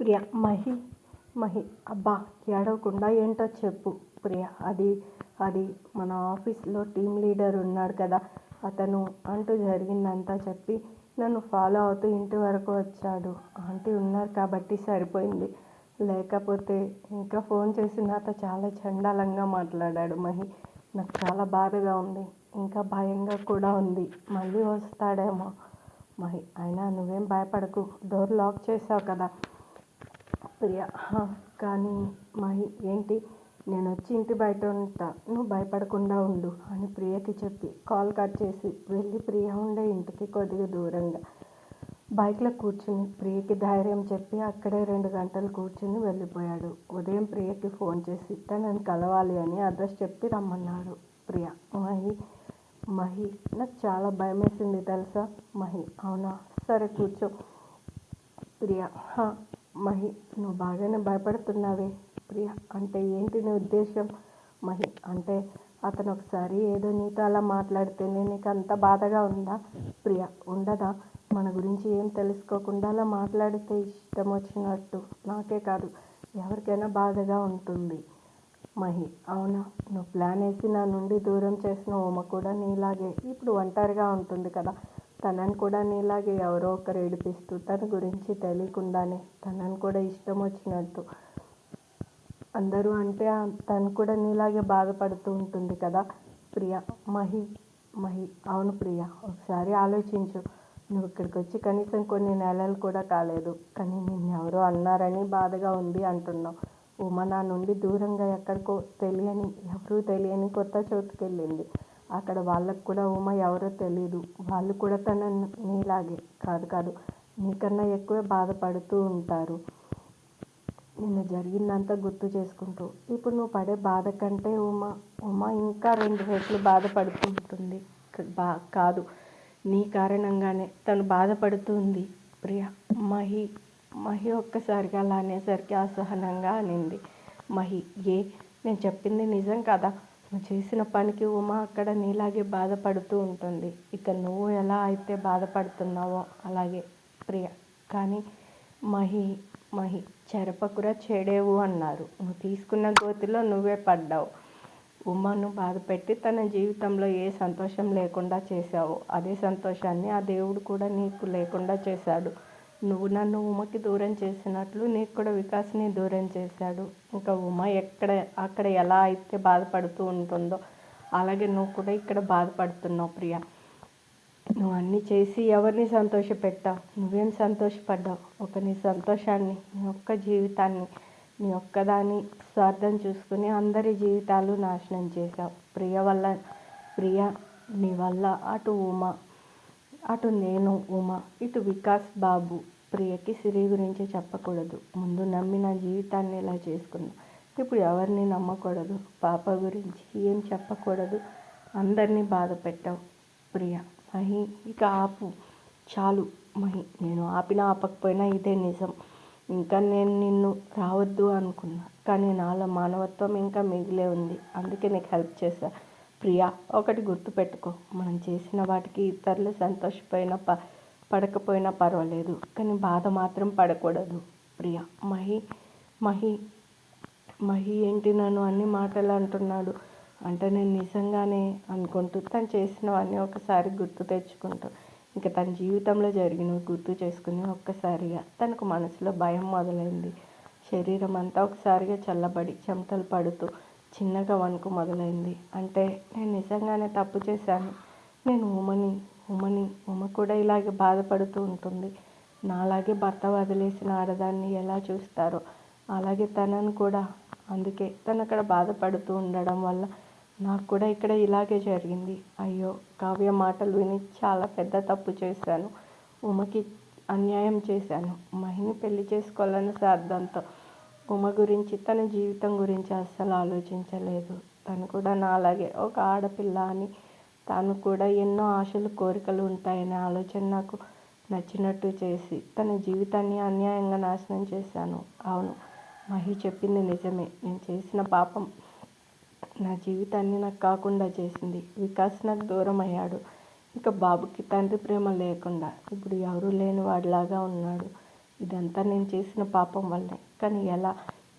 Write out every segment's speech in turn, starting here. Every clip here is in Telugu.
ప్రియ మహి మహి అబ్బా ఏడవకుండా ఏంటో చెప్పు. ప్రియ అది అది మన ఆఫీస్లో టీం లీడర్ ఉన్నాడు కదా అతను అంటూ జరిగిందంతా చెప్పి నన్ను ఫాలో అవుతూ ఇంటి వరకు వచ్చాడు. ఆంటీ ఉన్నారు కాబట్టి సరిపోయింది. లేకపోతే ఇంకా ఫోన్ చేసి నాతో చాలా చండాలంగా మాట్లాడాడు మహి. నాకు చాలా బాధగా ఉంది. ఇంకా భయంగా కూడా ఉంది. మళ్ళీ వస్తాడేమో. మహి అయినా నువ్వేం భయపడకు. డోర్ లాక్ చేసావు కదా. ప్రియ కానీ మహి ఏంటి? నేను వచ్చి ఇంటి బయట ఉంటా నువ్వు భయపడకుండా ఉండు అని ప్రియకి చెప్పి కాల్ కట్ చేసి వెళ్ళి ప్రియ ఉండే ఇంటికి కొద్దిగా దూరంగా. బైక్లో కూర్చుని ప్రియకి ధైర్యం చెప్పి అక్కడే రెండు గంటలు కూర్చుని వెళ్ళిపోయాడు. ఉదయం ప్రియకి ఫోన్ చేసి తనని కలవాలి అని అడ్రస్ చెప్పి రమ్మన్నాడు ప్రియ. మహి మహి నాకు చాలా భయం వేసింది తెలుసా? మహి అవునా? సరే కూర్చో. ప్రియ మహి నువ్వు బాగానే భయపడుతున్నావే ప్రియ. అంటే ఏంటి నీ ఉద్దేశం మహి అంటే అతను ఒకసారి ఏదో నీతో అలా మాట్లాడితేనే నీకు అంత బాధగా ఉందా? ప్రియ ఉండదా? మన గురించి ఏం తెలుసుకోకుండా అలా మాట్లాడితే ఇష్టం వచ్చినట్టు. నాకే కాదు ఎవరికైనా బాధగా ఉంటుంది. మహి అవునా? నువ్వు ప్లాన్ వేసి నా నుండి దూరం చేసిన ఉమ కూడా నీలాగే. ఇప్పుడు ఒంటరిగా ఉంటుంది కదా. తనని కూడా నీలాగే ఎవరో ఒకరు ఏడిపిస్తూ తన గురించి తెలియకుండానే తనని కూడా ఇష్టం వచ్చినట్టు. అందరూ అంటే తను కూడా నీలాగే బాధపడుతూ ఉంటుంది కదా? ప్రియ మహి మహి అవును ప్రియ ఒకసారి ఆలోచించు. నువ్వు ఇక్కడికి వచ్చి కనీసం కొన్ని నెలలు కూడా కాలేదు. కానీ నిన్నెవరో అన్నారని బాధగా ఉంది అంటున్నావు. ఉమ నా నుండి దూరంగా ఎక్కడికో తెలియని ఎవరూ తెలియని కొత్త చోటుకి వెళ్ళింది అక్కడ వాళ్ళకు కూడా ఉమ ఎవరో తెలియదు వాళ్ళు కూడా తన నీలాగే. కాదు కాదు. నీకన్నా ఎక్కువే బాధపడుతూ ఉంటారు. నిన్న జరిగిందంతా గుర్తు చేసుకుంటూ. ఇప్పుడు నువ్వు పడే బాధ కంటే ఉమ ఉమ ఇంకా రెండు రెట్లు బాధపడుతూ ఉంటుంది. బా కాదు. నీ కారణంగానే తను బాధపడుతుంది ప్రియ మహి మహి ఒక్కసారిగా అలా అనేసరికి అసహనంగా అనింది. మహి ఏ? నేను చెప్పింది నిజం కదా? చేసిన పనికి ఉమ అక్కడ నీలాగే బాధపడుతూ ఉంటుంది. ఇక నువ్వు ఎలా అయితే బాధపడుతున్నావో అలాగే ప్రియ. కానీ మహి మహి చెరపకుర చెడేవు అన్నారు. నువ్వు తీసుకున్న గోతిలో నువ్వే పడ్డావు. ఉమ్మను బాధపెట్టి తన జీవితంలో ఏ సంతోషం లేకుండా చేశావు అదే సంతోషాన్ని ఆ దేవుడు కూడా నీకు లేకుండా చేశాడు. నువ్వు నన్ను ఉమకి దూరం చేసినట్లు నీకు కూడా వికాస్ని దూరం చేశాడు. ఇంకా ఉమ ఎక్కడ అక్కడ ఎలా అయితే బాధపడుతూ ఉంటుందో అలాగే నువ్వు కూడా ఇక్కడ బాధపడుతున్నావు ప్రియా. నువ్వు అన్నీ చేసి ఎవరిని సంతోషపెట్టావు నువ్వేం సంతోషపడ్డావు? ఒక నీ సంతోషాన్ని నీ యొక్క జీవితాన్ని నీ ఒక్కదాని స్వార్థం చూసుకుని అందరి జీవితాలు నాశనం చేశావు. ప్రియ వల్ల ప్రియ నీ వల్ల అటు ఉమ అటు నేను ఉమ ఇటు వికాస్ బాబు ప్రియకి సిరి గురించి చెప్పకూడదు. ముందు నమ్మి నా జీవితాన్ని ఇలా చేసుకున్నా ఇప్పుడు ఎవరిని నమ్మకూడదు? పాప గురించి ఏం చెప్పకూడదు? అందరినీ బాధ పెట్టావు ప్రియ. మహి ఇక ఆపు. చాలు మహి నేను ఆపినా ఆపకపోయినా ఇదే నిజం. ఇంకా నేను నిన్ను రావద్దు అనుకున్నా కానీ నాలో మానవత్వం ఇంకా మిగిలే ఉంది. అందుకే నీకు హెల్ప్ చేశా. ప్రియా ఒకటి గుర్తుపెట్టుకో. మనం చేసిన వాటికి ఇతరులు సంతోషపోయినా ప పడకపోయినా పర్వాలేదు. కానీ బాధ మాత్రం పడకూడదు. ప్రియా మహి మహి మహి ఏంటి నన్ను అన్ని మాటలు అంటున్నాడు? అంటే నేను నిజంగానే అనుకుంటూ తను చేసినవన్నీ ఒకసారి గుర్తు తెచ్చుకుంటూ ఇంకా తన జీవితంలో జరిగినవి గుర్తు చేసుకుని ఒక్కసారిగా తనకు మనసులో భయం మొదలైంది. శరీరం అంతా ఒకసారిగా చల్లబడి చెమటలు పడుతూ చిన్నగా వణుకు మొదలైంది. అంటే నేను నిజంగానే తప్పు చేశాను. నేను ఉమని ఉమని ఉమ కూడా ఇలాగే బాధపడుతూ ఉంటుంది. నాలాగే భర్త వదిలేసిన ఆడదాన్ని ఎలా చూస్తారో? అలాగే తనను కూడా. అందుకే తను అక్కడ బాధపడుతూ ఉండడం వల్ల నాకు కూడా ఇక్కడ ఇలాగే జరిగింది. అయ్యో కావ్య మాటలు విని చాలా పెద్ద తప్పు చేశాను. ఉమకి అన్యాయం చేశాను. మహిని పెళ్ళి చేసుకోవాలన్న సార్థంతో ఉమ గురించి తన జీవితం గురించి అస్సలు ఆలోచించలేదు. తను కూడా నా అలాగే ఒక ఆడపిల్ల అని తాను కూడా ఎన్నో ఆశలు కోరికలు ఉంటాయనే ఆలోచన నాకు నచ్చినట్టు చేసి తన జీవితాన్ని అన్యాయంగా నాశనం చేశాను. అవును మహి చెప్పింది నిజమే. నేను చేసిన పాపం నా జీవితాన్ని నాకు కాకుండా చేసింది. వికాస్ నాకు దూరం అయ్యాడు ఇక బాబుకి తండ్రి ప్రేమ లేకుండా. ఇప్పుడు ఎవరూ లేని వాడిలాగా ఉన్నాడు. ఇదంతా నేను చేసిన పాపం వల్లే. కానీ ఎలా?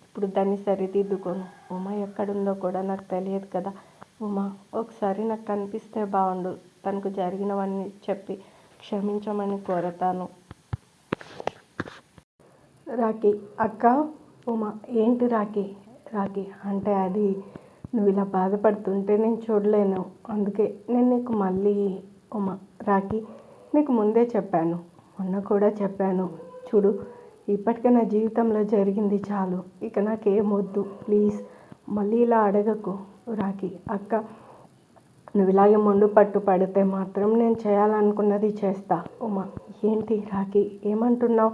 ఇప్పుడు దాన్ని సరిదిద్దుకోను ఉమా ఎక్కడుందో కూడా నాకు తెలియదు కదా. ఉమా ఒకసారి నాకు కనిపిస్తే బాగుండు తనకు జరిగినవన్నీ చెప్పి క్షమించమని కోరతాను. రాఖీ అక్క ఉమా ఏంటి రాఖీ? రాఖీ అంటే అది నువ్వు ఇలా బాధపడుతుంటే నేను చూడలేను. అందుకే నేను నీకు మళ్ళీ ఉమా రాఖీ నీకు ముందే చెప్పాను. మొన్న కూడా చెప్పాను. చూడు ఇప్పటికే నా జీవితంలో జరిగింది చాలు. ఇక నాకేం వద్దు. ప్లీజ్. మళ్ళీ ఇలా అడగకు. రాఖీ. అక్క నువ్వు ఇలాగే మొండు పట్టు పడితే మాత్రం నేను చేయాలనుకున్నది చేస్తా. ఉమా ఏంటి రాఖీ? ఏమంటున్నావు?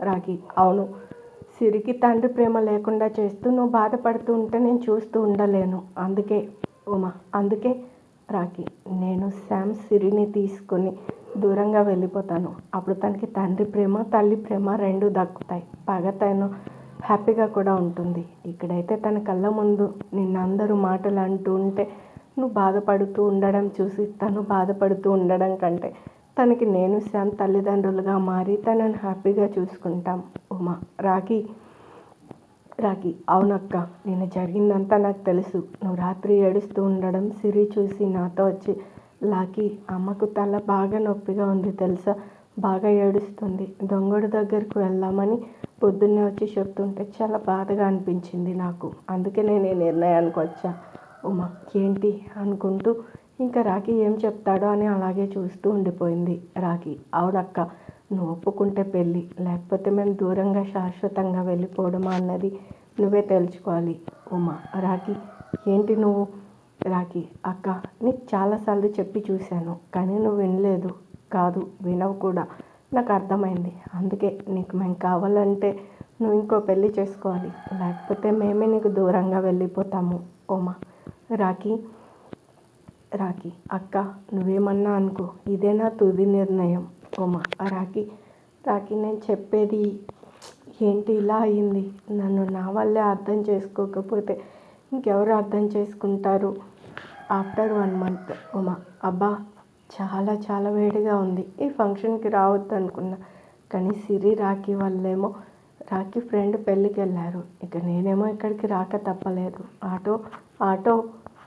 రాఖీ అవును. సిరికి తండ్రి ప్రేమ లేకుండా చేస్తూ నువ్వు బాధపడుతూ ఉంటే నేను చూస్తూ ఉండలేను. అందుకే ఉమా అందుకే రాఖీ నేను శామ్ సిరిని తీసుకొని దూరంగా వెళ్ళిపోతాను. అప్పుడు తనకి తండ్రి ప్రేమ తల్లి ప్రేమ రెండు దక్కుతాయి. పగ తను హ్యాపీగా కూడా ఉంటుంది. ఇక్కడైతే తన కళ్ళ ముందు నిన్నందరూ మాటలు అంటూ ఉంటే నువ్వు బాధపడుతూ ఉండడం చూసి తను బాధపడుతూ ఉండడం కంటే తనకి నేను శామ్ తల్లిదండ్రులుగా మారి తనని హ్యాపీగా చూసుకుంటాం. ఉమా రాఖీ రాఖీ అవునక్క నేను జరిగిందంతా నాకు తెలుసు. నువ్వు రాత్రి ఏడుస్తూ ఉండడం సిరి చూసి నాతో వచ్చి లాకి అమ్మకు తల బాగా నొప్పిగా ఉంది తెలుసా? బాగా ఏడుస్తుంది. దొంగడు దగ్గరకు వెళ్దామని పొద్దున్నే వచ్చి చెప్తుంటే చాలా బాధగా అనిపించింది నాకు. అందుకే నేను ఈ నిర్ణయానికి వచ్చా. ఉమా ఏంటి? అనుకుంటూ ఇంకా రాఖీ ఏం చెప్తాడో అని అలాగే చూస్తూ ఉండిపోయింది రాఖీ అవునక్క నువ్వు ఒప్పుకుంటే పెళ్ళి. లేకపోతే మేము దూరంగా శాశ్వతంగా వెళ్ళిపోవడమా అన్నది నువ్వే తెలుసుకోవాలి ఉమా రాఖీ. ఏంటి నువ్వు? రాఖీ. అక్క నీకు చాలాసార్లు చెప్పి చూశాను కానీ నువ్వు వినలేదు. కాదు వినవు కూడా. నాకు అర్థమైంది. అందుకే నీకు మేము కావాలంటే నువ్వు ఇంకో పెళ్ళి చేసుకోవాలి. లేకపోతే మేమే నీకు దూరంగా వెళ్ళిపోతాము ఉమా. రాఖీ. రాఖీ. అక్క నువ్వేమన్నా అనుకో ఇదే నా తుది నిర్ణయం. ఉమా రాఖీ రాఖీ నేను చెప్పేది ఏంటి ఇలా అయింది? నన్ను నా వల్లే అర్థం చేసుకోకపోతే ఇంకెవరు అర్థం చేసుకుంటారు? ఆఫ్టర్ వన్ మంత్ ఉమా అబ్బా చాలా చాలా వేడిగా ఉంది. ఈ ఫంక్షన్కి రావద్దు అనుకున్నా. కానీ సిరి రాఖీ వల్లేమో రాఖీ ఫ్రెండ్ పెళ్ళికి వెళ్ళారు. ఇక నేనేమో ఇక్కడికి రాక తప్పలేదు. ఆటో ఆటో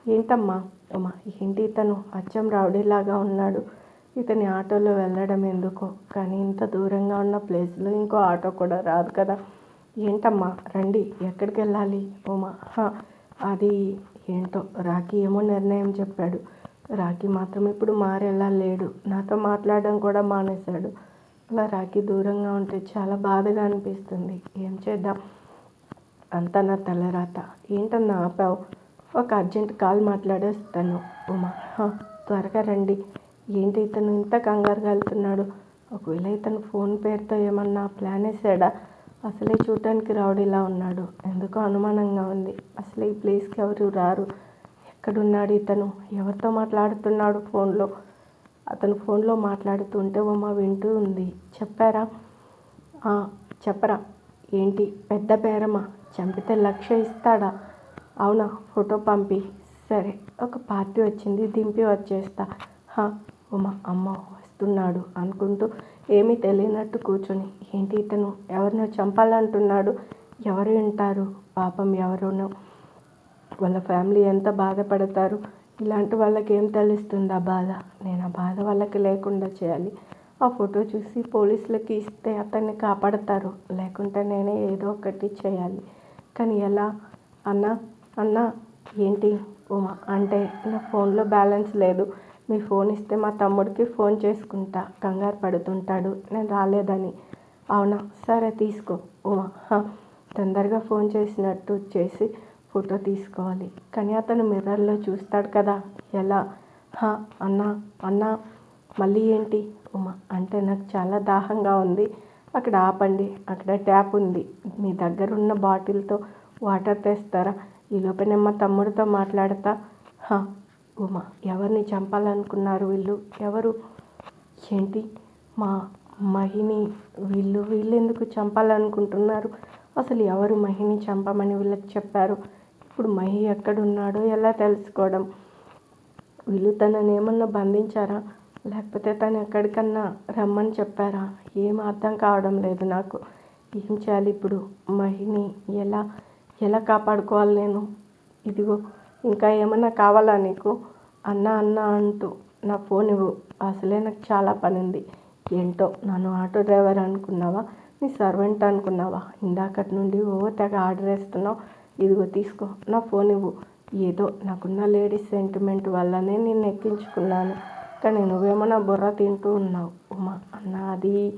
ఏంటమ్మా? ఉమా ఏంటి ఇతను? అచ్చం రౌడీలాగా ఉన్నాడు. ఇతని ఆటోలో వెళ్ళడం ఎందుకో? కానీ ఇంత దూరంగా ఉన్న ప్లేస్లో ఇంకో ఆటో కూడా రాదు కదా. ఏంటమ్మా? రండి ఎక్కడికి వెళ్ళాలి? ఉమా అది ఏంటో? రాఖీ ఏమో నిర్ణయం చెప్పాడు. రాఖీ మాత్రం ఇప్పుడు మారేలా లేడు. నాతో మాట్లాడడం కూడా మానేశాడు. అలా రాఖీ దూరంగా ఉంటే చాలా బాధగా అనిపిస్తుంది. ఏం చేద్దాం? అంతా నా తలరాత ఏంటన్నా ఆపావు? ఒక అర్జెంట్ కాల్ మాట్లాడేస్తాను ఉమా త్వరగా రండి. ఏంటి ఇతను ఇంత కంగారుగా వెళ్తున్నాడు? ఒకవేళ ఇతను ఫోన్ పేరుతో ఏమన్నా ప్లాన్ వేసాడా? అసలే చూడటానికి రౌడీలా ఉన్నాడు. ఎందుకో అనుమానంగా ఉంది. అసలు ఈ ప్లేస్కి ఎవరు రారు? ఎక్కడున్నాడు ఇతను? ఎవరితో మాట్లాడుతున్నాడు ఫోన్లో? అతను ఫోన్లో మాట్లాడుతుంటే ఉమా వింటూ ఉంది. చెప్పారా? చెప్పరా. ఏంటి? పెద్ద పేరమ్మా చంపితే లక్ష ఇస్తాడా? అవునా ఫోటో పంపి. సరే ఒక పార్టీ వచ్చింది దింపి వచ్చేస్తా. ఉమా అమ్మ వస్తున్నాడు అనుకుంటూ ఏమీ తెలియనట్టు కూర్చొని ఏంటి ఇతను? ఎవరినో చంపాలంటున్నాడు? ఎవరు వింటారు? పాపం ఎవరునో? వాళ్ళ ఫ్యామిలీ ఎంత బాధపడతారు? ఇలాంటి వాళ్ళకి ఏం తెలుస్తుంది ఆ బాధ? నేను ఆ బాధ వాళ్ళకి లేకుండా చేయాలి. ఆ ఫోటో చూసి పోలీసులకి ఇస్తే అతన్ని కాపాడతారు. లేకుంటే నేనే ఏదో ఒకటి చేయాలి. కానీ ఎలా? అన్న అన్న ఏంటి? ఉమా అంటే నా ఫోన్లో బ్యాలెన్స్ లేదు. మీ ఫోన్ ఇస్తే మా తమ్ముడికి ఫోన్ చేసుకుంటా. కంగారు పడుతుంటాడు. నేను రాలేదని. అవునా? సరే తీసుకో. ఉమా తొందరగా ఫోన్ చేసినట్టు చేసి ఫోటో తీసుకోవాలి. కానీ అతను మిర్రర్లో చూస్తాడు కదా. ఎలా? హా అన్నా అన్నా. మళ్ళీ ఏంటి? ఉమా అంటే నాకు చాలా దాహంగా ఉంది. అక్కడ ఆపండి. అక్కడ ట్యాప్ ఉంది. మీ దగ్గర ఉన్న బాటిల్తో వాటర్ తెస్తారా? ఈలోపే నేను మా తమ్ముడితో మాట్లాడతా. హా. ఉమా ఎవరిని చంపాలనుకున్నారు వీళ్ళు? ఎవరు? ఏంటి? మా మహిని వీళ్ళు వీళ్ళు ఎందుకు చంపాలనుకుంటున్నారు? అసలు ఎవరు మహిని చంపమని వీళ్ళకి చెప్పారు? ఇప్పుడు మహి ఎక్కడున్నాడో ఎలా తెలుసుకోవడం? వీళ్ళు తనని ఏమన్నా బంధించారా? లేకపోతే తను ఎక్కడికన్నా రమ్మని చెప్పారా? ఏం అర్థం కావడం లేదు నాకు. ఏం చేయాలి ఇప్పుడు? మహిని ఎలా ఎలా కాపాడుకోవాలి నేను? ఇదిగో ఇంకా ఏమన్నా కావాలా నీకు? అన్న అన్న అంటూ నా ఫోన్ ఇవ్వు. అసలే నాకు చాలా పని ఉంది ఏంటో నన్ను ఆటో డ్రైవర్ అనుకున్నావా? నీ సర్వెంట్ అనుకున్నావా? ఇందాకటి నుండి ఓ తెగ ఆర్డర్ వేస్తున్నావు. ఇదిగో తీసుకో. నా ఫోన్ ఇవ్వు. ఏదో నాకున్న లేడీస్ సెంటిమెంట్ వల్లనే నేను ఎక్కించుకున్నాను. కానీ నువ్వేమో నా బుర్ర తింటూ ఉన్నావు ఉమా. అన్న అది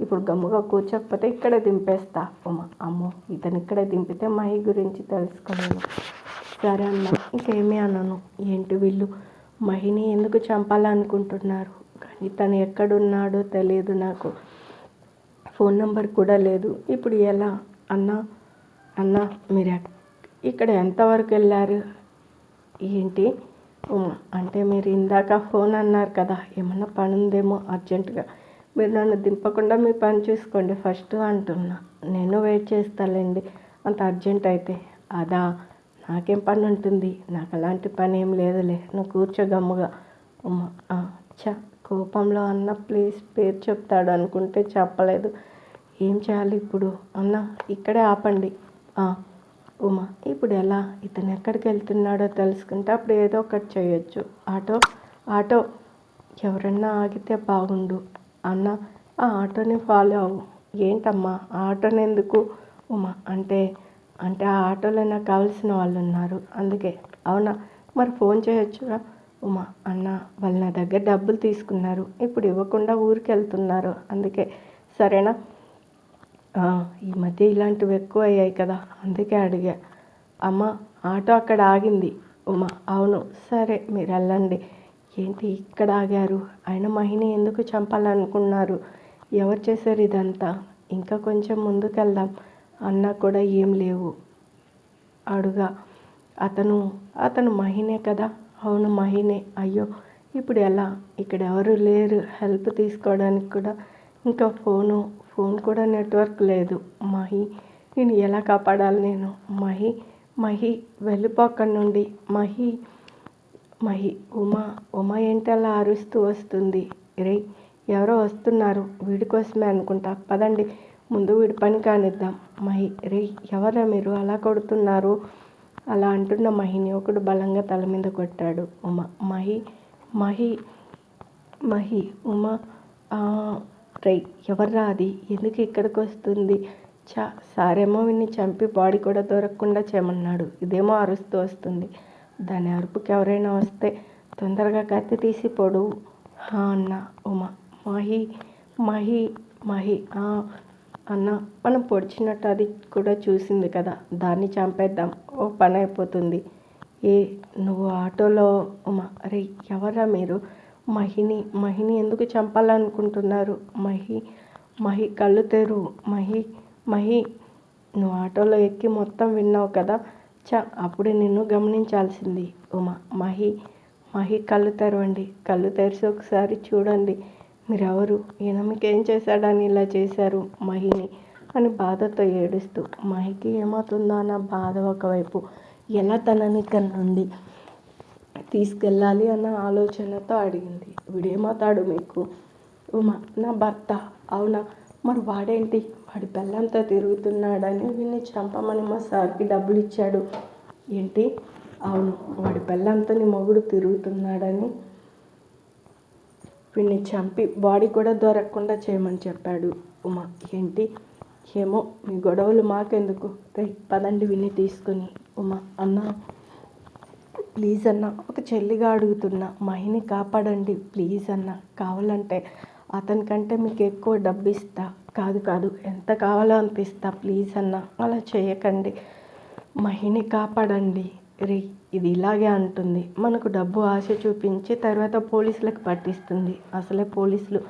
ఇప్పుడు గమ్ముగా కూర్చోకపోతే ఇక్కడే దింపేస్తా ఉమా. అమ్మో ఇతను ఇక్కడే దింపితే మహి గురించి తెలుసుకోలేను సరే అన్న. ఇంకేమీ అనను. ఏంటి వీళ్ళు? మహిని ఎందుకు చంపాలనుకుంటున్నారు? కానీ తను ఎక్కడున్నాడో తెలియదు నాకు. ఫోన్ నెంబర్ కూడా లేదు. ఇప్పుడు ఎలా? అన్న అన్న మీరు ఇక్కడ ఎంతవరకు వెళ్ళారు? ఏంటి? ఉమా అంటే మీరు ఇందాక ఫోన్ అన్నారు కదా ఏమన్నా పని ఉందేమో అర్జెంటుగా. మీరు నన్ను దింపకుండా మీ పని చూసుకోండి ఫస్ట్ అంటున్నా. నేను వెయిట్ చేస్తాలేండి. అంత అర్జెంట్ అయితే. అదా? నాకేం పని ఉంటుంది నాకు అలాంటి పని ఏం లేదులే. నువ్వు కూర్చో గమ్ముగా. ఉమ్మా ఛ కోపంలో అన్న ప్లీజ్ పేరు చెప్తాడు అనుకుంటే చెప్పలేదు. ఏం చేయాలి ఇప్పుడు? అన్న ఇక్కడే ఆపండి. ఉమా ఇప్పుడు ఎలా? ఇతను ఎక్కడికి వెళ్తున్నాడో తెలుసుకుంటే అప్పుడు ఏదో ఒకటి చేయొచ్చు. Auto auto. ఎవరన్నా ఆగితే బాగుండు. అన్న ఆ ఆటోని ఫాలో అవ్వు. ఏంటమ్మా? ఆ ఆటోని ఎందుకు? ఉమా అంటే అంటే ఆ ఆటోలో నాకు కావాల్సిన వాళ్ళు ఉన్నారు అందుకే. అవునా? మరి ఫోన్ చేయొచ్చుగా ఉమా అన్న వాళ్ళు నా దగ్గర డబ్బులు తీసుకున్నారు. ఇప్పుడు ఇవ్వకుండా ఊరికి వెళ్తున్నారు అందుకే. సరేనా? ఈ మధ్య ఇలాంటివి ఎక్కువ అయ్యాయి కదా. అందుకే అడిగా. అమ్మ ఆటో అక్కడ ఆగింది. ఉమా అవును. సరే మీరు వెళ్ళండి. ఏంటి ఇక్కడ ఆగారు? ఆయన మహిని ఎందుకు చంపాలనుకున్నారు? ఎవరు చేశారు ఇదంతా? ఇంకా కొంచెం ముందుకెళ్దాం. అన్నా కూడా ఏం లేవు. అడుగా అతను అతను మహినే కదా? అవును మహినే. అయ్యో ఇప్పుడు ఎలా? ఇక్కడ ఎవరు లేరు. హెల్ప్ తీసుకోవడానికి కూడా ఇంకా ఫోను ఫోన్ కూడా నెట్వర్క్ లేదు. మహి నేను ఎలా కాపాడాలి నేను? మహి మహి వెళ్ళిపో నుండి. మహి మహి ఉమా ఉమా ఏంటి అలా అరుస్తూ వస్తుంది? రే ఎవరో వస్తున్నారు. వీడి కోసమే అనుకుంటా. పదండి. ముందు వీడి పని కానిద్దాం. మహి రే ఎవరా మీరు? అలా కొడుతున్నారు. అలా అంటున్న మహిని ఒకడు బలంగా తల మీద కొట్టాడు. ఉమా మహి మహి మహి ఉమ రై ఎవర్రా అది? ఎందుకు ఇక్కడికి వస్తుంది? చా సారేమో విన్ని చంపి బాడీ కూడా దొరకకుండా చేయమన్నాడు. ఇదేమో అరుస్తూ వస్తుంది. దాని అరుపుకి ఎవరైనా వస్తే తొందరగా కత్తి తీసి పొడు. హా అన్న ఉమా మహి మహి మహి ఆ, అన్న మనం పొడిచినట్టు అది కూడా చూసింది కదా దాన్ని చంపేద్దాం ఓ పని అయిపోతుంది ఏ నువ్వు ఆటోలో ఉమా అరే ఎవరా మీరు? మహిని మహిని ఎందుకు చంపాలనుకుంటున్నారు? మహి మహి కళ్ళు తెరు మహి మహి నువ్వు ఆటోలో ఎక్కి మొత్తం విన్నావు కదా? చ అప్పుడే నిన్ను గమనించాల్సింది. ఉమా మహి మహి కళ్ళు తెరవండి కళ్ళు తెరిచి ఒకసారి చూడండి. మీరెవరు? ఈయన మీకేం చేశాడని ఇలా చేశారు మహిని అని బాధతో ఏడుస్తూ. మహికి ఏమవుతుందో అన్న బాధ ఒకవైపు ఎలా తనని ఇక్కడి నుండి తీసుకెళ్ళాలి అన్న ఆలోచనతో అడిగింది. వీడేమవుతాడు మీకు? ఉమా నా భర్త. అవునా? మరి వాడేంటి? వాడి బెల్లంతో తిరుగుతున్నాడని వీడిని చంపమని మా సార్కి డబ్బులు ఇచ్చాడు ఏంటి? అవును వాడి బెల్లంతో నీ మొగుడు తిరుగుతున్నాడని వీడిని చంపి బాడీ కూడా దొరకకుండా చేయమని చెప్పాడు ఉమా. ఏంటి? ఏమో మీ గొడవలు మాకెందుకు? రై పదండి విని తీసుకుని. ఉమా అన్న ప్లీజ్ అన్న ఒక చెల్లిగా అడుగుతున్నా మహిని కాపాడండి ప్లీజ్ అన్న. కావాలంటే అతనికంటే మీకు ఎక్కువ డబ్బు ఇస్తా కాదు కాదు ఎంత కావాలో అంత ఇస్తా ప్లీజ్ అన్న. అలా చేయకండి. మహిని కాపాడండి. రే ఇది ఇలాగే అంటుంది. మనకు డబ్బు ఆశ చూపించి తర్వాత పోలీసులకు పట్టిస్తుంది. అసలే పోలీసులు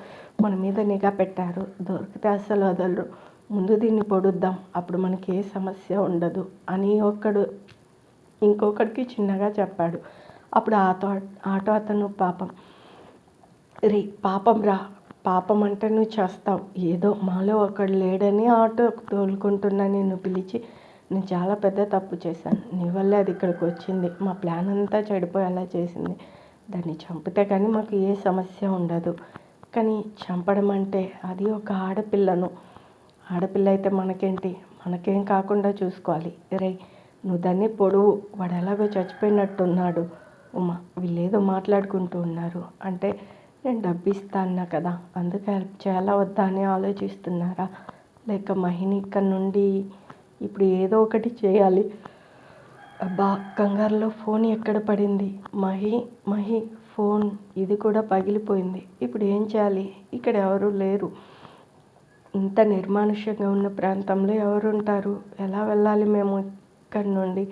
మన మీద నిఘా పెట్టారు. దొరికితే అసలు వదలరు. ముందు దీన్ని పొడుద్దాం. అప్పుడు మనకి ఏ సమస్య ఉండదు అని ఒకడు ఇంకొకడికి చిన్నగా చెప్పాడు. అప్పుడు ఆటో ఆటో అతను పాపం రే పాపం రా పాపం అంటే నువ్వు చేస్తావు. ఏదో మాలో ఒకడు లేడని ఆటో తోలుకుంటున్నా నిన్ను పిలిచి నేను చాలా పెద్ద తప్పు చేశాను. నీ వల్లే అది ఇక్కడికి వచ్చింది. మా ప్లాన్ అంతా చెడిపోయేలా చేసింది. దాన్ని చంపితే కానీ మాకు ఏ సమస్య ఉండదు. కానీ చంపడం అంటే అది ఒక ఆడపిల్లను. ఆడపిల్ల అయితే మనకేంటి? మనకేం కాకుండా చూసుకోవాలి. రే నువ్వు దాన్ని పొడువు. వాడు ఎలాగో చచ్చిపోయినట్టున్నాడు. ఉమా వీళ్ళేదో మాట్లాడుకుంటూ ఉన్నారు. అంటే నేను డబ్బు ఇస్తా అన్నా కదా. అందుకే హెల్ప్ చేయాలా వద్దా అని ఆలోచిస్తున్నారా? లేక మహిని ఇక్కడ నుండి ఇప్పుడు ఏదో ఒకటి చేయాలి. అబ్బా కంగారులో ఫోన్ ఎక్కడ పడింది? మహి మహి ఫోన్ ఇది కూడా పగిలిపోయింది. ఇప్పుడు ఏం చేయాలి? ఇక్కడ ఎవరు లేరు. ఇంత నిర్మానుష్యంగా ఉన్న ప్రాంతంలో ఎవరు ఉంటారు? ఎలా వెళ్ళాలి మేము ఇక్కడి నుండి?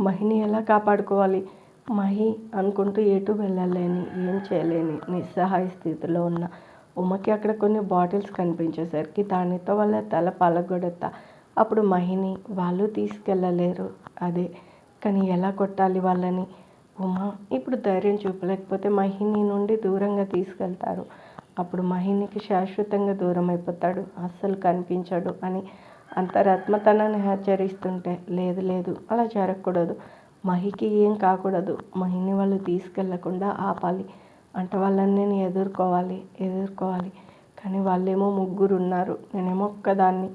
మహిని ఎలా కాపాడుకోవాలి? మహి అనుకుంటూ ఎటు వెళ్ళలేని ఏం చేయలేని నిస్సహాయ స్థితిలో ఉన్న ఉమకి అక్కడ కొన్ని బాటిల్స్ కనిపించేసరికి దానితో వాళ్ళ తల పలగొడత అప్పుడు మహిని వాళ్ళు తీసుకెళ్ళలేరు. అదే కానీ ఎలా కొట్టాలి వాళ్ళని? ఉమా ఇప్పుడు ధైర్యం చూపలేకపోతే మహిని నుండి దూరంగా తీసుకెళ్తారు. అప్పుడు మహినికి శాశ్వతంగా దూరం అయిపోతాడు అస్సలు కనిపించడు అని అంతరాత్మ తనని హెచ్చరిస్తుంటే లేదు లేదు అలా జరగకూడదు. మహికి ఏం కాకూడదు. మహిని వాళ్ళు తీసుకెళ్ళకుండా ఆపాలి. అంటే వాళ్ళని నేను ఎదుర్కోవాలి ఎదుర్కోవాలి. కానీ వాళ్ళేమో ముగ్గురు ఉన్నారు నేనేమో ఒక్కదాన్ని.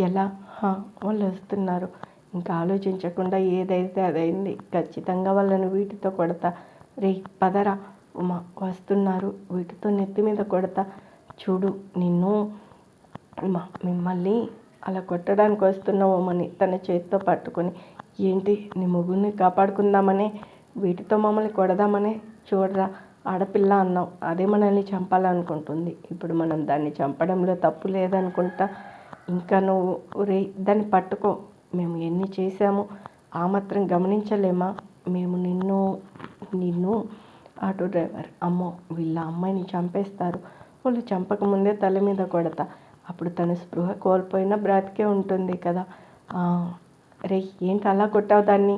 ఎలా? వాళ్ళు వస్తున్నారు. ఇంకా ఆలోచించకుండా ఏదైతే అదైంది ఖచ్చితంగా వాళ్ళని వీటితో కొడతా. రే పదరా. ఉమా వస్తున్నారు. వీటితో నెత్తి మీద కొడతా. చూడు నిన్ను ఉమా మిమ్మల్ని అలా కొట్టడానికి వస్తున్నామని తన చేతితో పట్టుకొని ఏంటి నీ ముగ్గురిని కాపాడుకుందామనే వీటితో మమ్మల్ని కొడదామనే చూడరా ఆడపిల్ల అన్నాం అదే మనల్ని చంపాలనుకుంటుంది. ఇప్పుడు మనం దాన్ని చంపడంలో తప్పు లేదనుకుంటా. ఇంకా నువ్వు రే దాన్ని పట్టుకో. మేము ఎన్ని చేసామో ఆ మాత్రం గమనించలేమా? మేము నిన్ను నిన్ను ఆటో డ్రైవర్ అమ్మో వీళ్ళ అమ్మాయిని చంపేస్తారు. వాళ్ళు చంపకముందే తల మీద కొడతా. అప్పుడు తన స్పృహ కోల్పోయినా బ్రతికే ఉంటుంది కదా. రే ఏంటి అలా కొట్టావు దాన్ని?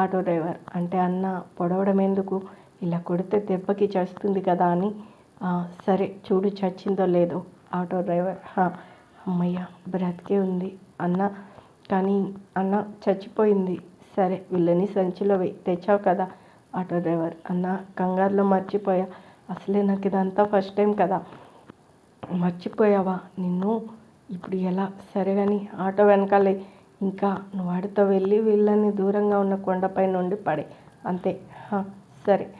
ఆటో డ్రైవర్ అంటే అన్న పొడవడం ఎందుకు? ఇలా కొడితే దెబ్బకి చస్తుంది కదా అని. సరే చూడు చచ్చిందో లేదో. ఆటో డ్రైవర్ అమ్మయ్య బ్రతికే ఉంది. అన్న కానీ అన్న చచ్చిపోయింది. సరే వీళ్ళని సంచిలో వెయ్యి తెచ్చావు కదా? Auto driver. అన్న కంగారులో మర్చిపోయా. అసలే నాకు ఇదంతా ఫస్ట్ టైం కదా. మర్చిపోయావా? నిన్ను ఇప్పుడు ఎలా? సరే కానీ ఆటో వెనకాలే. ఇంకా నువ్వు వాడితో వెళ్ళి వీళ్ళని దూరంగా ఉన్న కొండపై నుండి పడే. అంతే. సరే.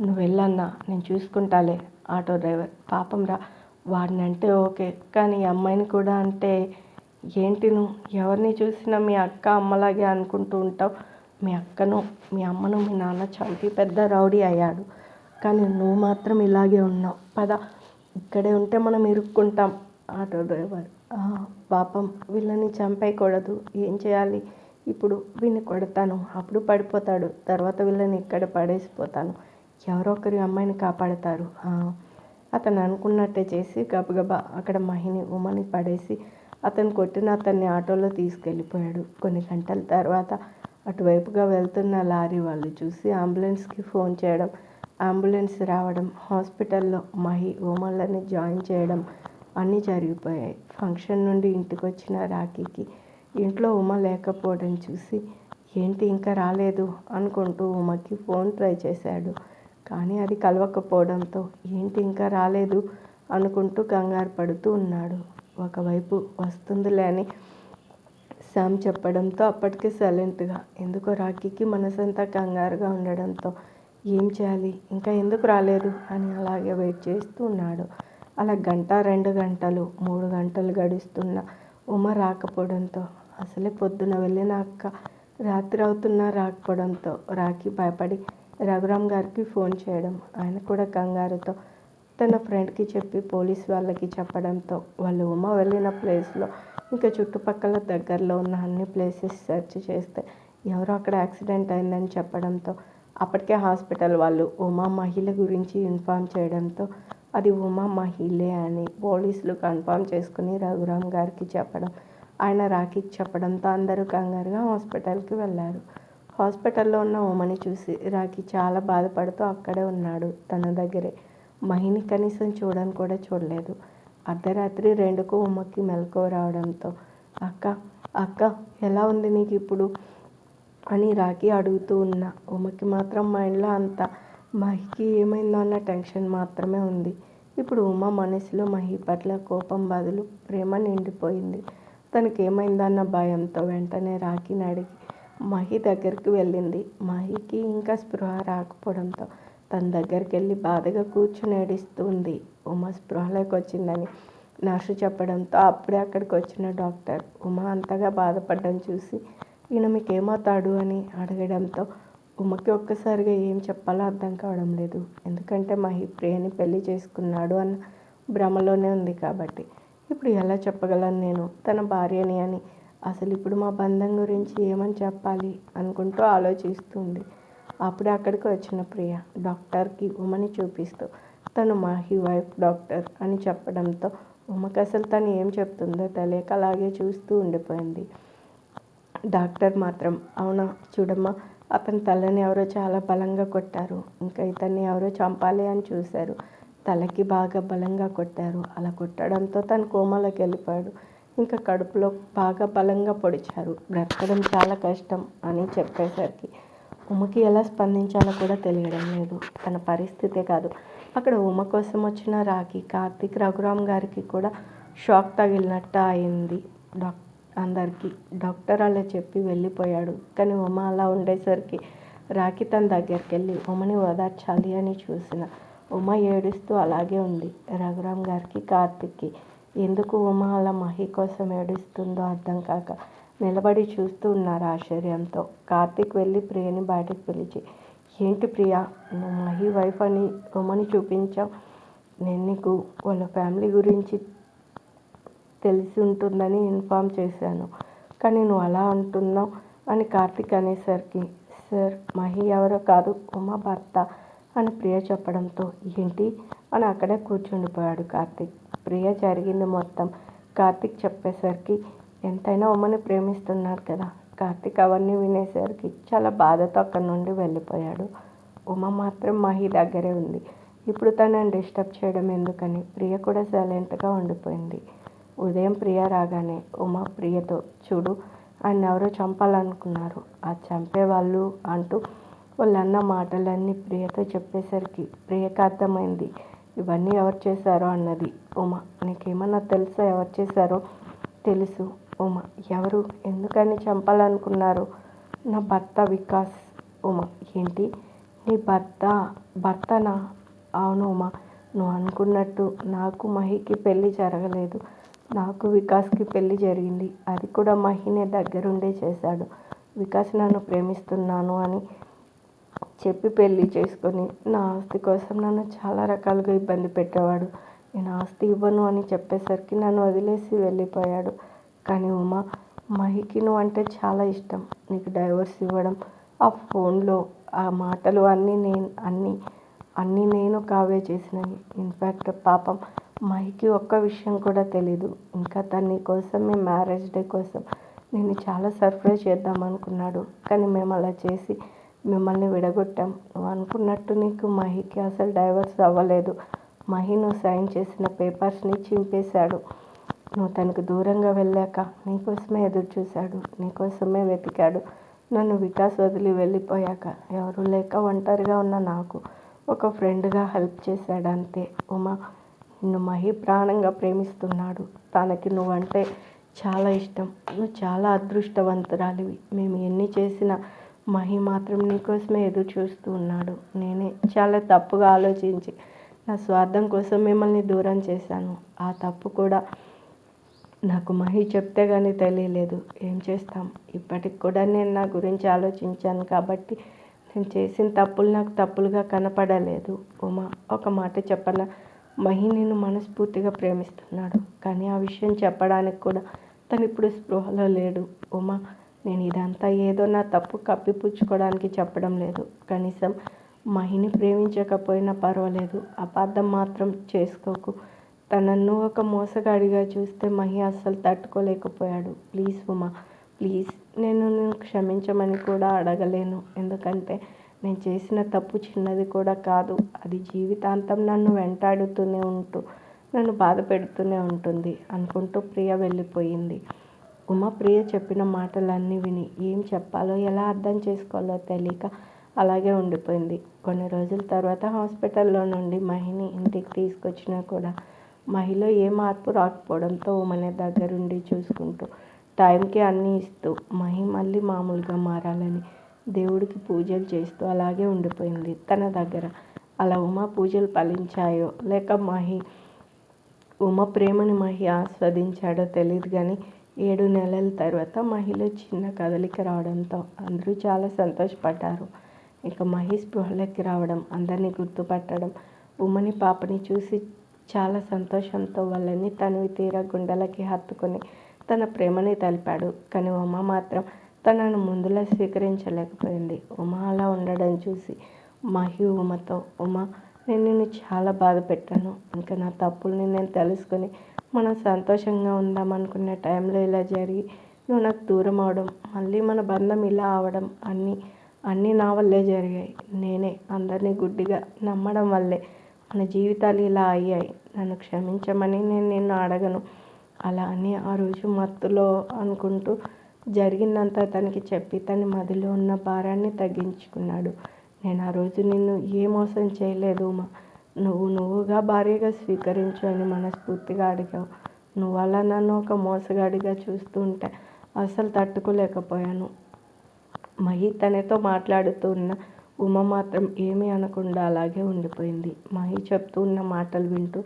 నువ్వు వెళ్ళన్నా. నేను చూసుకుంటాలే. Auto driver. పాపం రా. వాడిని అంటే ఓకే కానీ అమ్మాయిని కూడా అంటే ఏంటి నువ్వు? ఎవరిని చూసినా మీ అక్క అమ్మలాగే అనుకుంటూ ఉంటావు. మీ అక్కను మీ అమ్మను మీ నాన్న చంపి పెద్ద రౌడీ అయ్యాడు. కానీ నువ్వు మాత్రం ఇలాగే ఉన్నావు. పద ఇక్కడే ఉంటే మనం ఇరుక్కుంటాం ఆటో డ్రైవర్. పాపం వీళ్ళని చంపేయకూడదు. ఏం చేయాలి? ఇప్పుడు వీళ్ళని కొడతాను. అప్పుడు పడిపోతాడు. తర్వాత వీళ్ళని ఇక్కడ పడేసిపోతాను. ఎవరో ఒకరి అమ్మాయిని కాపాడతారు. అతను అనుకున్నట్టే చేసి గబగబా అక్కడ మహిని ఉమని పడేసి అతను కొట్టిన అతన్ని ఆటోలో తీసుకెళ్ళిపోయాడు. కొన్ని గంటల తర్వాత అటువైపుగా వెళ్తున్న లారీ వాళ్ళు చూసి అంబులెన్స్కి ఫోన్ చేయడం అంబులెన్స్ రావడం హాస్పిటల్లో మహి ఉమలని జాయిన్ చేయడం అన్నీ జరిగిపోయాయి. ఫంక్షన్ నుండి ఇంటికి వచ్చిన రాఖీకి ఇంట్లో ఉమ లేకపోవడం చూసి ఏంటి ఇంకా రాలేదు? అనుకుంటూ ఉమకి ఫోన్ ట్రై చేశాడు. కానీ అది కలవకపోవడంతో ఏంటి ఇంకా రాలేదు? అనుకుంటూ కంగారు పడుతూ ఉన్నాడు. ఒకవైపు వస్తుందిలే అని శామ్ చెప్పడంతో అప్పటికే సైలెంట్గా ఎందుకో రాఖీకి మనసంతా కంగారుగా ఉండడంతో ఏం చేయాలి? ఇంకా ఎందుకు రాలేదు? అని అలాగే వెయిట్ చేస్తూ ఉన్నాడు. అలా గంట రెండు గంటలు మూడు గంటలు గడుస్తున్న ఉమ రాకపోవడంతో అసలే పొద్దున వెళ్ళిన అక్క రాత్రి అవుతున్నా రాకపోవడంతో రాఖీ భయపడి రఘురామ్ గారికి ఫోన్ చేయడం ఆయన కూడా కంగారుతో తన ఫ్రెండ్కి చెప్పి పోలీస్ వాళ్ళకి చెప్పడంతో వాళ్ళు ఉమా వెళ్ళిన ప్లేస్లో ఇంకా చుట్టుపక్కల దగ్గరలో ఉన్న అన్ని ప్లేసెస్ సెర్చ్ చేస్తే ఎవరో అక్కడ యాక్సిడెంట్ అయిందని చెప్పడంతో అప్పటికే హాస్పిటల్ వాళ్ళు ఉమా మహిళ గురించి ఇన్ఫామ్ చేయడంతో అది ఉమా మహిళే అని పోలీసులు కన్ఫామ్ చేసుకుని రఘురామ్ గారికి చెప్పడం ఆయన రాఖీకి చెప్పడంతో అందరూ కంగారుగా హాస్పిటల్కి వెళ్ళారు. హాస్పిటల్లో ఉన్న ఉమని చూసి రాఖీ చాలా బాధపడుతూ అక్కడే ఉన్నాడు. తన దగ్గరే. మహిని కనీసం చూడని కూడా చూడలేదు. అర్ధరాత్రి రెండుకు ఉమ్మకి మెలకువ రావడంతో అక్క అక్క ఎలా ఉంది నీకు ఇప్పుడు? అని రాఖీ అడుగుతూ ఉన్న ఉమ్మకి మాత్రం మైండ్లో అంత మహికి ఏమైందో అన్న టెన్షన్ మాత్రమే ఉంది. ఇప్పుడు ఉమ మనసులో మహి పట్ల కోపం బదులు ప్రేమ నిండిపోయింది. తనకి ఏమైందన్న భయంతో వెంటనే రాఖీని అడిగి మహి దగ్గరికి వెళ్ళింది. మహికి ఇంకా స్పృహ రాకపోవడంతో తన దగ్గరికి వెళ్ళి బాధగా కూర్చుని ఏడిస్తుంది. ఉమ స్పృహలోకి వచ్చిందని నర్సు చెప్పడంతో అప్పుడే అక్కడికి వచ్చిన డాక్టర్ ఉమ అంతగా బాధపడడం చూసి ఈయన మీకు ఏమవుతాడు అని అడగడంతో ఉమకి ఒక్కసారిగా ఏం చెప్పాలో అర్థం కావడం లేదు. ఎందుకంటే మహి ప్రియని పెళ్ళి చేసుకున్నాడు అన్న భ్రమలోనే ఉంది కాబట్టి. ఇప్పుడు ఎలా చెప్పగలను నేను? తన భార్యని అని అసలు ఇప్పుడు మా బంధం గురించి ఏమని చెప్పాలి అనుకుంటూ ఆలోచిస్తుంది. అప్పుడే అక్కడికి వచ్చిన ప్రియ డాక్టర్కి ఉమని చూపిస్తూ తను మహి వైఫ్ డాక్టర్ అని చెప్పడంతో ఉమకి అసలు తను ఏం చెప్తుందో తెలియక అలాగే చూస్తూ ఉండిపోయింది. డాక్టర్ మాత్రం అవునా చూడమ్మా అతని తలని ఎవరో చాలా బలంగా కొట్టారు ఇంకా ఇతన్ని ఎవరో చంపాలి అని చూశారు. తలకి బాగా బలంగా కొట్టారు. అలా కొట్టడంతో తను కోమలోకి వెళ్ళిపోయాడు. ఇంకా కడుపులో బాగా బలంగా పొడిచారు. బ్రతకడం చాలా కష్టం అని చెప్పేసరికి ఉమకి ఎలా స్పందించాలో కూడా తెలియడం లేదు. తన పరిస్థితే కాదు. అక్కడ ఉమ కోసం వచ్చిన రాఖీ కార్తీక్ రఘురామ్ గారికి కూడా షాక్ తగిలినట్టు అయింది. డాక్ అందరికీ డాక్టర్ అలా చెప్పి వెళ్ళిపోయాడు. కానీ ఉమ అలా ఉండేసరికి రాఖీ తన దగ్గరికి వెళ్ళి ఉమని ఓదార్చాలి అని చూసిన ఉమ ఏడుస్తూ అలాగే ఉంది. రఘురామ్ గారికి కార్తిక్కి ఎందుకు ఉమ అలా మహి కోసం ఏడుస్తుందో అర్థం కాక నిలబడి చూస్తూ ఉన్నారు ఆశ్చర్యంతో. కార్తిక్ వెళ్ళి ప్రియని బయటకు పిలిచి ఏంటి ప్రియా నువ్వు మహి వైఫ్ అని ఉమని చూపించావు. నేను నీకు వాళ్ళ ఫ్యామిలీ గురించి తెలిసి ఉంటుందని ఇన్ఫామ్ చేశాను. కానీ నువ్వు అలా అంటున్నావు అని కార్తిక్ అనేసరికి సార్ మహి ఎవరో కాదు ఉమ భర్త అని ప్రియ చెప్పడంతో ఏంటి? అని అక్కడే కూర్చుండిపోయాడు కార్తిక్. ప్రియ జరిగింది మొత్తం. కార్తిక్ చెప్పేసరికి ఎంతైనా ఉమ్మని ప్రేమిస్తున్నారు కదా. కార్తిక్ అవన్నీ వినేసరికి చాలా బాధతో అక్కడి నుండి వెళ్ళిపోయాడు. ఉమ మాత్రం మహి దగ్గరే ఉంది. ఇప్పుడు తనని డిస్టర్బ్ చేయడం ఎందుకని? ప్రియ కూడా సైలెంట్గా ఉండిపోయింది. ఉదయం ప్రియ రాగానే ఉమ ప్రియతో చూడు ఆయన ఎవరో చంపాలనుకున్నారు. ఆ చంపేవాళ్ళు అంటూ వాళ్ళన్న మాటలన్నీ ప్రియతో చెప్పేసరికి ప్రియకు అర్థమైంది. ఇవన్నీ ఎవరు చేశారో అన్నది ఉమ. నీకేమన్నా తెలుసా ఎవరు చేశారో? తెలుసు ఉమ. ఎవరు? ఎందుకని చంపాలనుకున్నారు? నా భర్త వికాస్ ఉమ. ఏంటి? నీ భర్త భర్తనా? అవును ఉమ. నువ్వు అనుకున్నట్టు నాకు మహికి పెళ్ళి జరగలేదు. నాకు వికాస్కి పెళ్ళి జరిగింది. అది కూడా మహినే దగ్గరుండే చేశాడు. వికాస్ నన్ను ప్రేమిస్తున్నాను అని చెప్పి పెళ్ళి చేసుకొని నా ఆస్తి కోసం నన్ను చాలా రకాలుగా ఇబ్బంది పెట్టేవాడు. నేను ఆస్తి ఇవ్వను అని చెప్పేసరికి నన్ను వదిలేసి వెళ్ళిపోయాడు. కానీ ఉమా మహికి నువ్వు అంటే చాలా ఇష్టం. నీకు డైవర్స్ ఇవ్వడం ఆ ఫోన్లో ఆ మాటలు అన్నీ నేను అన్నీ అన్నీ నేను కావే చేసినవి. ఇన్ఫ్యాక్ట్ పాపం మహికి ఒక్క విషయం కూడా తెలీదు. ఇంకా తన కోసం మేము మ్యారేజ్ డే కోసం నేను చాలా సర్ప్రైజ్ చేద్దాం అనుకున్నాడు. కానీ మేము అలా చేసి మిమ్మల్ని విడగొట్టాం. నువ్వు అనుకున్నట్టు నీకు మహికి అసలు డైవర్స్ అవ్వలేదు. మహి నువ్వు సైన్ చేసిన పేపర్స్ని చింపేశాడు. నువ్వు తనకు దూరంగా వెళ్ళాక నీకోసమే ఎదురు చూశాడు నీకోసమే వెతికాడు. నన్ను వికాస్ వదిలి వెళ్ళిపోయాక. ఎవరు లేక ఒంటరిగా ఉన్న నాకు ఒక ఫ్రెండ్గా హెల్ప్ చేశాడు అంతే ఉమా నిన్ను మహి ప్రాణంగా ప్రేమిస్తున్నాడు. తనకి నువ్వంటే చాలా ఇష్టం. నువ్వు చాలా అదృష్టవంతురాలివి. మేము ఎన్ని చేసినా మహి మాత్రం నీకోసమే ఎదురు చూస్తూ ఉన్నాడు. నేనే చాలా తప్పుగా ఆలోచించి నా స్వార్థం కోసం మిమ్మల్ని దూరం చేశాను. ఆ తప్పు కూడా నాకు మహి చెప్తే కానీ తెలియలేదు. ఏం చేస్తాం? ఇప్పటికి కూడా నేను నా గురించి ఆలోచించాను కాబట్టి నేను చేసిన తప్పులు నాకు తప్పులుగా కనపడలేదు. ఉమా ఒక మాట చెప్పన? మహి నేను మనస్ఫూర్తిగా ప్రేమిస్తున్నాడు. కానీ ఆ విషయం చెప్పడానికి కూడా తను ఇప్పుడు స్పృహలో లేడు. ఉమా నేను ఇదంతా ఏదో నా తప్పు కప్పిపుచ్చుకోవడానికి చెప్పడం లేదు. కనీసం మహిని ప్రేమించకపోయినా పర్వాలేదు. అబద్ధం మాత్రం చేసుకోకు. తనను ఒక మోసగాడిగా చూస్తే మహి అస్సలు తట్టుకోలేకపోయాడు. Please Uma please. నేను నేను క్షమించమని కూడా అడగలేను. ఎందుకంటే నేను చేసిన తప్పు చిన్నది కూడా కాదు. అది జీవితాంతం నన్ను వెంటాడుతూనే ఉంటూ నన్ను బాధ పెడుతూనే ఉంటుంది అనుకుంటూ ప్రియ వెళ్ళిపోయింది. ఉమాప్రియ చెప్పిన మాటలన్నీ విని ఏం చెప్పాలో ఎలా అర్థం చేసుకోవాలో తెలియక అలాగే ఉండిపోయింది. కొన్ని రోజుల తర్వాత హాస్పిటల్లో నుండి మహిని ఇంటికి తీసుకొచ్చినా కూడా మహిలో ఏ మార్పు రాకపోవడంతో ఉమనే దగ్గరుండి చూసుకుంటూ టైంకి అన్నీ ఇస్తూ మహి మళ్ళీ మామూలుగా మారాలని దేవుడికి పూజలు చేస్తూ అలాగే ఉండిపోయింది తన దగ్గర. అలా ఉమ పూజలు ఫలించాయో లేక మహి ఉమ ప్రేమని మహి ఆస్వాదించాడో తెలియదు కానీ ఏడు నెలల తర్వాత మహిలో చిన్న కదలిక రావడంతో అందరూ చాలా సంతోషపడ్డారు. ఇక మహి స్పృహలోకి రావడం అందరినీ గుర్తుపట్టడం ఉమ్మని పాపని చూసి చాలా సంతోషంతో వాళ్ళని తను తీరా గుండెలకి హత్తుకొని తన ప్రేమని తెలిపాడు. కానీ ఉమ మాత్రం తనను ముందులా స్వీకరించలేకపోయింది. ఉమ అలా ఉండడం చూసి మహి ఉమతో ఉమ నేను నిన్ను చాలా బాధ పెట్టాను. ఇంకా నా తప్పుల్ని నేను తెలుసుకొని మనం సంతోషంగా ఉందాం అనుకున్న టైంలో ఇలా జరిగి నువ్వు నాకు దూరం అవడం మళ్ళీ మన బంధం ఇలా అవడం అన్నీ అన్నీ నా వల్లే జరిగాయి. నేనే అందరినీ గుడ్డిగా నమ్మడం వల్లే. మన జీవితాలు ఇలా అయ్యాయి. నన్ను క్షమించమని నేను నిన్ను అడగను. అలా అని ఆ రోజు మత్తులో అనుకుంటూ జరిగిందంతా తనకి చెప్పి తన మదిలో ఉన్న భారాన్ని తగ్గించుకున్నాడు. నేను ఆ రోజు నిన్ను ఏ మోసం చేయలేదు మా నువ్వు నువ్వుగా భార్యగా స్వీకరించు అని మనస్ఫూర్తిగా అడిగావు. నువ్వు అలా నన్ను ఒక మోసగాడిగా చూస్తుంటే అసలు తట్టుకోలేకపోయాను. మహి తనతో మాట్లాడుతూ ఉన్న ఉమ మాత్రం ఏమీ అనకుండా అలాగే ఉండిపోయింది. మహి చెప్తూ ఉన్న మాటలు వింటూ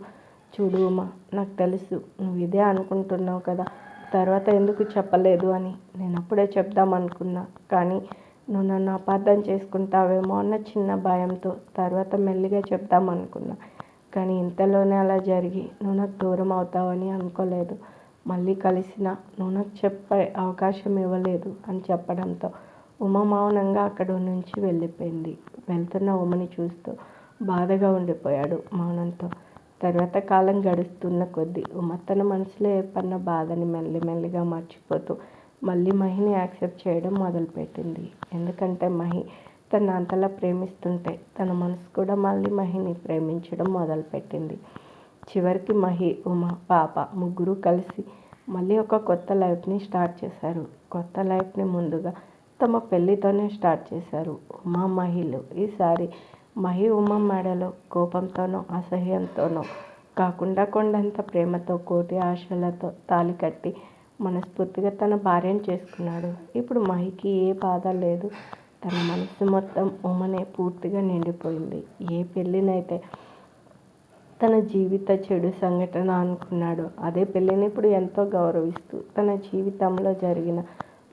చూడు ఉమ నాకు తెలుసు నువ్వు ఇదే అనుకుంటున్నావు కదా తర్వాత ఎందుకు చెప్పలేదు అని. నేను అప్పుడే చెప్దాం అనుకున్నా కానీ నువ్వు నన్ను అపార్థం చేసుకుంటావేమో అన్న చిన్న భయంతో తర్వాత మెల్లిగా చెప్దామనుకున్నా కానీ ఇంతలోనే అలా జరిగి నువ్వు నాకు దూరం అవుతావని అనుకోలేదు. మళ్ళీ కలిసిన నువ్వు నాకు చెప్పే అవకాశం ఇవ్వలేదు అని చెప్పడంతో ఉమ మౌనంగా అక్కడ నుంచి వెళ్ళిపోయింది. వెళ్తున్న ఉమని చూస్తూ బాధగా ఉండిపోయాడు మౌనంతో. తర్వాత కాలం గడుస్తున్న కొద్దీ ఉమ తన మనసులో ఏర్పడిన బాధని మెల్లిమెల్లిగా మర్చిపోతూ మళ్ళీ మహిని యాక్సెప్ట్ చేయడం మొదలుపెట్టింది. ఎందుకంటే మహి తన అంతలా ప్రేమిస్తుంటే తన మనసు కూడా మళ్ళీ మహిని ప్రేమించడం మొదలుపెట్టింది. చివరికి మహి ఉమ పాప ముగ్గురు కలిసి మళ్ళీ ఒక కొత్త లైఫ్ని స్టార్ట్ చేశారు. కొత్త లైఫ్ని ముందుగా తమ పెళ్ళితోనే స్టార్ట్ చేశారు. ఉమా మహిళలు ఈసారి మహి ఉమ మెడలో కోపంతోనో అసహ్యంతోనో కాకుండా కొండంత ప్రేమతో కోటి ఆశలతో తాలి కట్టి మనస్ఫూర్తిగా తన భార్యను చేసుకున్నాడు. ఇప్పుడు మహికి ఏ బాధ లేదు. తన మనసు మొత్తం ఉమనే పూర్తిగా నిండిపోయింది. ఏ పెళ్ళినైతే తన జీవిత చెడు సంఘటన అనుకున్నాడు అదే పెళ్ళిని ఇప్పుడు ఎంతో గౌరవిస్తూ తన జీవితంలో జరిగిన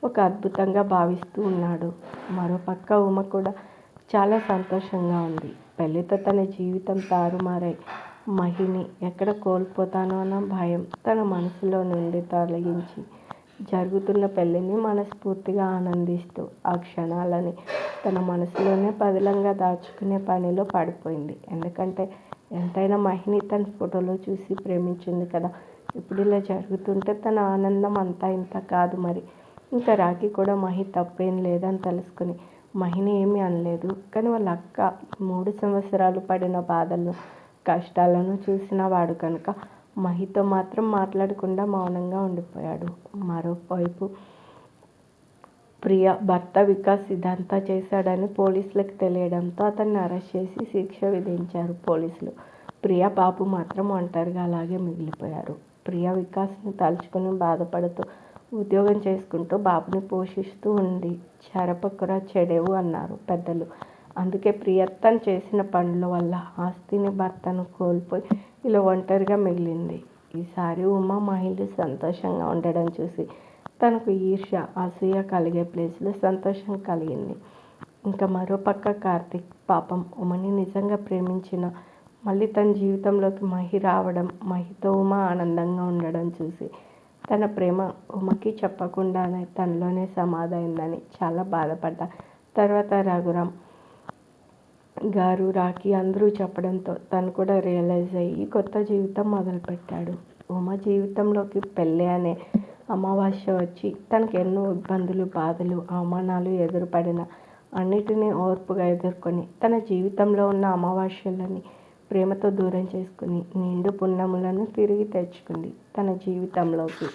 ఒక అద్భుతంగా భావిస్తూ ఉన్నాడు. మరోపక్క ఉమ కూడా చాలా సంతోషంగా ఉంది. పెళ్ళితో తన జీవితం తారుమారై మహిని ఎక్కడ కోల్పోతానో అన్న భయం తన మనసులో నుండి తొలగించి. జరుగుతున్న పెళ్ళిని మనస్ఫూర్తిగా ఆనందిస్తూ ఆ క్షణాలని తన మనసులోనే పదిలంగా దాచుకునే పనిలో పడిపోయింది. ఎందుకంటే ఎంతైనా మహిని తన ఫోటోలో చూసి ప్రేమించింది కదా. ఇప్పుడు ఇలా జరుగుతుంటే తన ఆనందం అంతా ఇంత కాదు మరి. ఇంకా రాఖీ కూడా మహి తప్పేం లేదని తెలుసుకుని మహిని ఏమీ అనలేదు. కానీ వాళ్ళ అక్క మూడు సంవత్సరాలు పడిన బాధలను కష్టాలను చూసిన వాడు కనుక మహితో మాత్రం మాట్లాడకుండా మౌనంగా ఉండిపోయాడు. మరోవైపు ప్రియ భర్త వికాస్ ఇదంతా చేశాడని పోలీసులకు తెలియడంతో అతన్ని అరెస్ట్ చేసి శిక్ష విధించారు పోలీసులు. ప్రియ బాబు మాత్రం ఒంటరిగా అలాగే మిగిలిపోయారు. ప్రియ వికాస్ని తలుచుకుని బాధపడుతూ ఉద్యోగం చేసుకుంటూ బాబుని పోషిస్తూ ఉంది. చెరపకుర చెడేవు అన్నారు పెద్దలు. అందుకే ప్రియత్తన్ చేసిన పనుల వల్ల ఆస్తిని భర్తను కోల్పోయి ఇలా ఒంటరిగా మిగిలింది. ఈసారి ఉమా మహిళ సంతోషంగా ఉండడం చూసి తనకు ఈర్ష్య అసూయ కలిగే ప్లేస్లో సంతోషం కలిగింది. ఇంకా మరోపక్క కార్తిక్ పాపం ఉమని నిజంగా ప్రేమించిన మళ్ళీ తన జీవితంలోకి మహి రావడం మహితో ఉమ ఆనందంగా ఉండడం చూసి తన ప్రేమ ఉమకి చెప్పకుండానే తనలోనే సమాధైందని చాలా బాధపడ్డా. తర్వాత రఘురామ్ గారు రాఖీ అందరూ చెప్పడంతో తను కూడా రియలైజ్ అయ్యి కొత్త జీవితం మొదలుపెట్టాడు. ఉమ జీవితంలోకి పెళ్ళి అనే అమావాస్య వచ్చి తనకు ఎన్నో ఇబ్బందులు బాధలు అవమానాలు ఎదురుపడిన అన్నిటినీ ఓర్పుగా ఎదుర్కొని తన జీవితంలో ఉన్న అమావాస్యలని ప్రేమతో దూరం చేసుకుని నిండు పుణ్యములను తిరిగి తెచ్చుకుంది తన జీవితంలోకి.